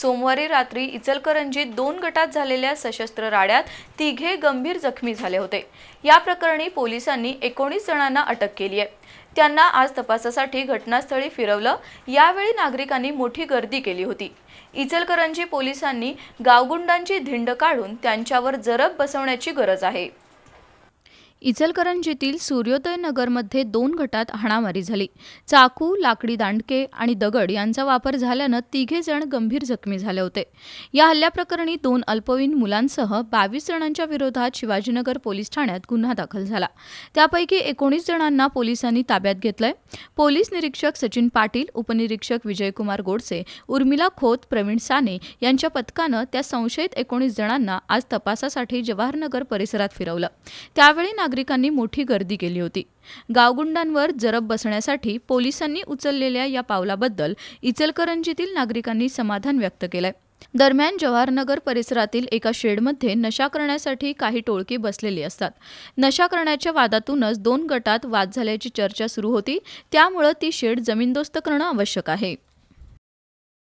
सोमवारी रात्री इचलकरंजीत दोन गटात झालेल्या सशस्त्र राड्यात तिघे गंभीर जखमी झाले होते. या प्रकरणी पोलिसांनी एकोणीस जणांना अटक केली आहे. त्यांना आज तपासासाठी घटनास्थळी फिरवलं. यावेळी नागरिकांनी मोठी गर्दी केली होती. इचलकरंजी पोलिसांनी गावगुंडांची धिंड काढून त्यांच्यावर जरब बसवण्याची गरज आहे. इचलकरंजीतील सूर्योदय नगरमध्ये दोन गटात हाणामारी झाली. चाकू लाकडी दांडके आणि दगड यांचा वापर झाल्यानं तिघे जण गंभीर जखमी झाले होते. या हल्ल्याप्रकरणी दोन अल्पवयीन मुलांसह बावीस जणांच्या विरोधात शिवाजीनगर पोलीस ठाण्यात गुन्हा दाखल झाला. त्यापैकी एकोणीस जणांना पोलिसांनी ताब्यात घेतलंय. पोलीस निरीक्षक सचिन पाटील उपनिरीक्षक विजयकुमार गोडसे उर्मिला खोत प्रवीण साने यांच्या पथकानं त्या संशयित एकोणीस जणांना आज तपासासाठी जवाहरनगर परिसरात फिरवलं. त्यावेळी नागरिकांनी मोठी गर्दी केली होती. गावगुंडांवर जरब बसण्यासाठी पोलिसांनी उचललेल्या या पावलाबद्दल इचलकरंजीतील नागरिकांनी समाधान व्यक्त केलंय. दरम्यान जवाहरनगर परिसरातील एका शेडमध्ये नशा करण्यासाठी काही टोळकी बसलेली असतात. नशा करण्याच्या वादातूनच दोन गटात वाद झाल्याची चर्चा सुरू होती. त्यामुळं ती शेड जमीनदोस्त करणं आवश्यक आहे.